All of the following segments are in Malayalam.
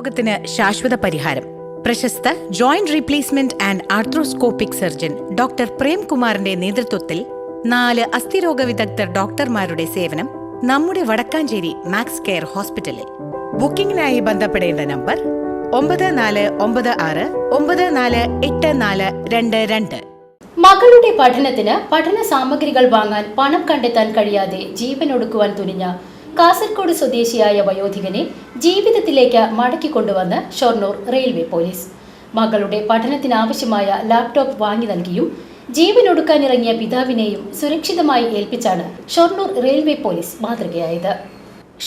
രോഗത്തിന് ശാശ്വത പരിഹാരം. പ്രശസ്ത joint replacement and arthroscopic surgeon doctor പ്രേംകുമാറിന്റെ നേതൃത്വത്തിൽ നാല് അസ്ഥിരോഗ വിദഗ്ധർ ഡോക്ടർമാരുടെ സേവനം നമ്മുടെ വടക്കാഞ്ചേരി മാക്സ് കെയർ ഹോസ്പിറ്റലിൽ. ബുക്കിംഗിനായി ബന്ധപ്പെടേണ്ട നമ്പർ ഒമ്പത് നാല് ഒമ്പത് ആറ് ഒമ്പത് നാല് എട്ട് നാല് രണ്ട് രണ്ട്. മകളുടെ പഠനത്തിന് പഠന സാമഗ്രികൾ വാങ്ങാൻ പണം കണ്ടെത്താൻ കഴിയാതെ ജീവനൊടുക്കുവാൻ തുനിഞ്ഞ കാസർഗോഡ് സ്വദേശിയായ വയോധികനെ ജീവിതത്തിലേക്ക് മടക്കി മടക്കിക്കൊണ്ടുവന്ന് ഷൊർണൂർ റെയിൽവേ പോലീസ്. മകളുടെ പഠനത്തിനാവശ്യമായ ലാപ്ടോപ്പ് വാങ്ങി നൽകിയും ജീവനൊടുക്കാനിറങ്ങിയ പിതാവിനെയും സുരക്ഷിതമായി ഏൽപ്പിച്ചാണ് ഷൊർണൂർ റെയിൽവേ പോലീസ് മാതൃകയായത്.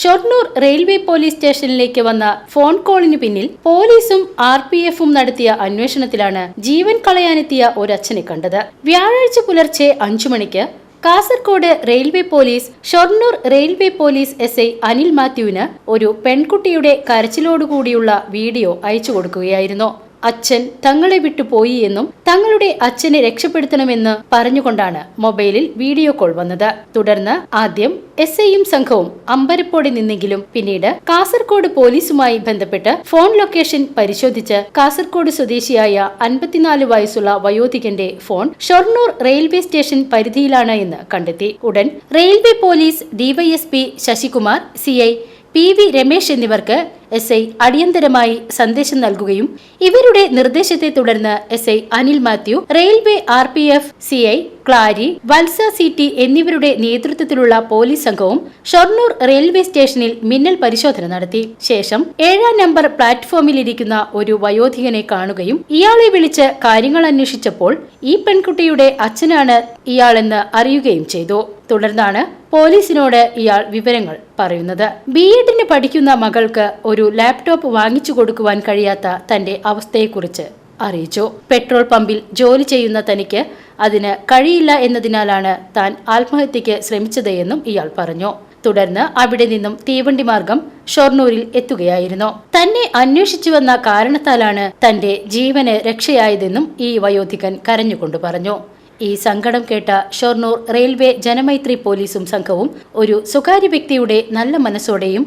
ഷൊർണൂർ റെയിൽവേ പോലീസ് സ്റ്റേഷനിലേക്ക് വന്ന ഫോൺ കോളിന് പിന്നിൽ പോലീസും ആർ പി എഫും നടത്തിയ അന്വേഷണത്തിലാണ് ജീവൻ കളയാനെത്തിയ ഒരച്ഛനെ കണ്ടത്. വ്യാഴാഴ്ച പുലർച്ചെ അഞ്ചു മണിക്ക് Kasaragod railway police Shoranur railway police S I Anil മാത്യുവിന് ഒരു പെൺകുട്ടിയുടെ കരച്ചിലോടുകൂടിയുള്ള വീഡിയോ അയച്ചു കൊടുക്കുകയായിരുന്നു. അച്ഛൻ തങ്ങളെ വിട്ടു പോയി എന്നും തങ്ങളുടെ അച്ഛനെ രക്ഷപ്പെടുത്തണമെന്ന് പറഞ്ഞുകൊണ്ടാണ് മൊബൈലിൽ വീഡിയോ കോൾ വന്നത്. തുടർന്ന് ആദ്യം എസ് ഐയും സംഘവും അമ്പരപ്പോടെ നിന്നെങ്കിലും പിന്നീട് കാസർകോട് പോലീസുമായി ബന്ധപ്പെട്ട് ഫോൺ ലൊക്കേഷൻ പരിശോധിച്ച് കാസർകോട് സ്വദേശിയായ അൻപത്തിനാല് വയസ്സുള്ള വയോധികന്റെ ഫോൺ ഷൊർണൂർ റെയിൽവേ സ്റ്റേഷൻ പരിധിയിലാണ് എന്ന് കണ്ടെത്തി. ഉടൻ railway police DYSP Sasikumar CI P V Ramesh എന്നിവർക്ക് എസ് ഐ അടിയന്തരമായി സന്ദേശം നൽകുകയും ഇവരുടെ നിർദ്ദേശത്തെ തുടർന്ന് S I Anil Mathew railway R P F C I Clari Valsa C T എന്നിവരുടെ നേതൃത്വത്തിലുള്ള പോലീസ് സംഘവും ഷൊർണൂർ റെയിൽവേ സ്റ്റേഷനിൽ മിന്നൽ പരിശോധന നടത്തി. ശേഷം ഏഴാം നമ്പർ പ്ലാറ്റ്ഫോമിൽ ഇരിക്കുന്ന ഒരു വയോധികനെ കാണുകയും ഇയാളെ വിളിച്ച് കാര്യങ്ങൾ അന്വേഷിച്ചപ്പോൾ ഈ പെൺകുട്ടിയുടെ അച്ഛനാണ് ഇയാളെന്ന് അറിയുകയും ചെയ്തു. തുടർന്നാണ് പോലീസിനോട് ഇയാൾ വിവരങ്ങൾ പറയുന്നത്. ബി എഡിന് പഠിക്കുന്ന മകൾക്ക് ഒരു ലാപ്ടോപ്പ് വാങ്ങിച്ചു കൊടുക്കുവാൻ കഴിയാത്ത തന്റെ അവസ്ഥയെക്കുറിച്ച് അറിയിച്ചു. പെട്രോൾ പമ്പിൽ ജോലി ചെയ്യുന്ന തനിക്ക് അതിന് കഴിയില്ല എന്നതിനാലാണ് താൻ ആത്മഹത്യക്ക് ശ്രമിച്ചത് എന്നും ഇയാൾ പറഞ്ഞു. തുടർന്ന് അവിടെ നിന്നും തീവണ്ടി മാർഗം ഷൊർണൂരിൽ എത്തുകയായിരുന്നു. തന്നെ അന്വേഷിച്ചു വന്ന കാരണത്താലാണ് തന്റെ ജീവന് രക്ഷയായതെന്നും ഈ വയോധികൻ കരഞ്ഞുകൊണ്ട് പറഞ്ഞു. ഈ സങ്കടം കേട്ട ഷൊർണൂർ റെയിൽവേ ജനമൈത്രി പോലീസും സംഘവും ഒരു സ്വകാര്യ വ്യക്തിയുടെ നല്ല മനസ്സോടെയും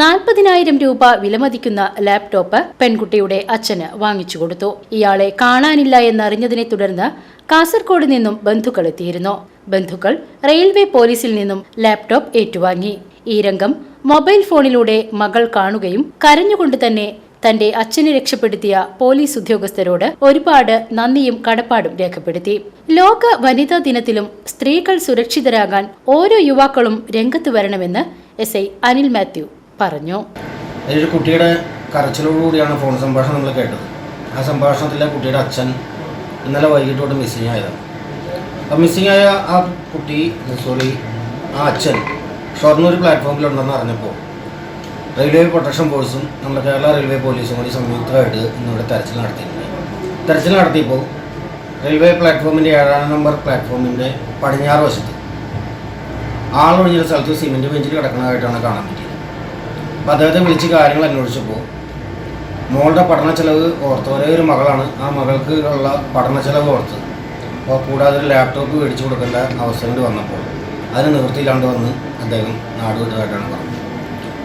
നാൽപ്പതിനായിരം രൂപ വിലമതിക്കുന്ന ലാപ്ടോപ്പ് പെൺകുട്ടിയുടെ അച്ഛന് വാങ്ങിച്ചു കൊടുത്തു. ഇയാളെ കാണാനില്ല എന്നറിഞ്ഞതിനെ തുടർന്ന് കാസർഗോഡ് നിന്നും ബന്ധുക്കൾ എത്തിയിരുന്നു. ബന്ധുക്കൾ റെയിൽവേ പോലീസിൽ നിന്നും ലാപ്ടോപ്പ് ഏറ്റുവാങ്ങി. ഈ രംഗം മൊബൈൽ ഫോണിലൂടെ മകൾ കാണുകയും കരഞ്ഞുകൊണ്ട് തന്നെ തന്റെ അച്ഛനെ രക്ഷപ്പെടുത്തിയ പോലീസ് ഉദ്യോഗസ്ഥരോട് ഒരുപാട് നന്ദിയും കടപ്പാടും രേഖപ്പെടുത്തി. ലോക വനിതാ ദിനത്തിലും സ്ത്രീകൾ സുരക്ഷിതരാകാൻ ഓരോ യുവാക്കളും രംഗത്ത് വരണമെന്ന് എസ് ഐ അനിൽ മാത്യു പറഞ്ഞു. ഒരു കുട്ടിയുടെ കരച്ചിലോടുകൂടിയാണ് ഫോൺ സംഭാഷണം നമ്മൾ കേട്ടത്. ആ സംഭാഷണത്തിലെ കുട്ടിയുടെ അച്ഛൻ ഇന്നലെ വൈകിട്ടോട് മിസ്സിംഗ് ആയതാണ്. മിസ്സിംഗ് മിസ്സിങ് ആയ ആ കുട്ടി സോറി ആ അച്ഛൻ ഷൊർണൂർ പ്ലാറ്റ്ഫോമിലുണ്ടെന്ന് അറിഞ്ഞപ്പോൾ റെയിൽവേ പ്രൊട്ടക്ഷൻ ഫോഴ്സും നമ്മുടെ കേരള റെയിൽവേ പോലീസും കൂടി സംയുക്തമായിട്ട് ഇന്നിവിടെ തെരച്ചിൽ നടത്തിയിട്ടുണ്ട്. തെരച്ചിൽ നടത്തിയപ്പോൾ റെയിൽവേ പ്ലാറ്റ്ഫോമിന്റെ ഏഴാം നമ്പർ പ്ലാറ്റ്ഫോമിന്റെ പടിഞ്ഞാറ് വശത്ത് ആളൊഴിഞ്ഞൊരു സ്ഥലത്ത് സിമെന്റ് ബെഞ്ചിൽ കിടക്കുന്നതായിട്ടാണ് കാണാൻ പറ്റിയത്. അപ്പോൾ അദ്ദേഹത്തെ വിളിച്ച് കാര്യങ്ങൾ അന്വേഷിച്ചപ്പോൾ മോളുടെ പഠന ചെലവ് ഓർത്ത് ഒരേ ഒരു മകളാണ് ആ മകൾക്ക് ഉള്ള പഠന ചെലവ് ഓർത്ത് അപ്പോൾ കൂടാതെ ഒരു ലാപ്ടോപ്പ് മേടിച്ചു കൊടുക്കേണ്ട അവസരം വന്നപ്പോൾ അതിന് നിവൃത്തിയില്ലാണ്ട് വന്ന് അദ്ദേഹം നാട് വിട്ടതായിട്ടാണ് പറഞ്ഞത്.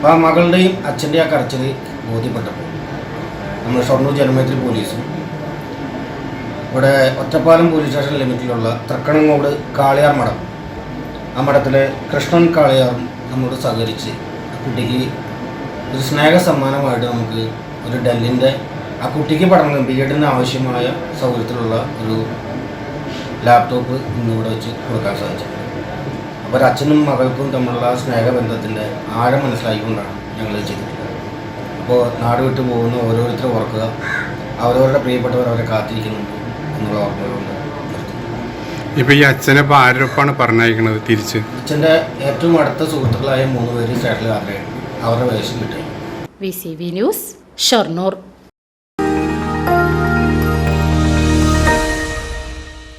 അപ്പോൾ ആ മകളുടെയും അച്ഛന്റെ ആ കരച്ചിൽ ബോധ്യപ്പെട്ടപ്പോൾ നമ്മൾ ഷൊർണൂർ ജനമേത്രി പോലീസും ഇവിടെ ഒറ്റപ്പാലം പോലീസ് സ്റ്റേഷൻ ലിമിറ്റിലുള്ള തൃക്കണങ്ങോട് കാളിയാർ മഠം ആ മഠത്തിലെ കൃഷ്ണൻ കാളിയാറും നമ്മോട് സഹകരിച്ച് ആ കുട്ടിക്ക് ഒരു സ്നേഹ സമ്മാനമായിട്ട് നമുക്ക് ഒരു ഡെല്ലിന്റെ ആ കുട്ടിക്ക് പഠനം ബി എഡിന് ആവശ്യമായ സൗകര്യത്തിലുള്ള ഒരു ലാപ്ടോപ്പ് ഇന്നിവിടെ വെച്ച് കൊടുക്കാൻ സാധിച്ചു അപ്പോൾ ഒരു അച്ഛനും മകൾക്കും തമ്മിലുള്ള സ്നേഹബന്ധത്തിന്റെ ആഴം മനസ്സിലാക്കിക്കൊണ്ടാണ് ഞങ്ങൾ ചെയ്തിട്ടുള്ളത്. അപ്പോൾ നാട് വിട്ടു പോകുന്ന ഓരോരുത്തരും ഓർക്കുക. അവരവരുടെ പ്രിയപ്പെട്ടവർ അവരെ കാത്തിരിക്കുന്നുണ്ട് എന്നുള്ള ഓർമ്മകളുണ്ട് ഇപ്പൊ ഈ അച്ഛനെ ഇപ്പൊ ആരൊപ്പാണ് പറഞ്ഞയക്കണത് തിരിച്ച്? അച്ഛന്റെ ഏറ്റവും അടുത്ത സുഹൃത്തുക്കളായ മൂന്ന് പേര് സ്റ്റേറ്റിൽ യാത്രയാണ് അവരുടെ വേഷം കിട്ടി. V C V news Shoranur.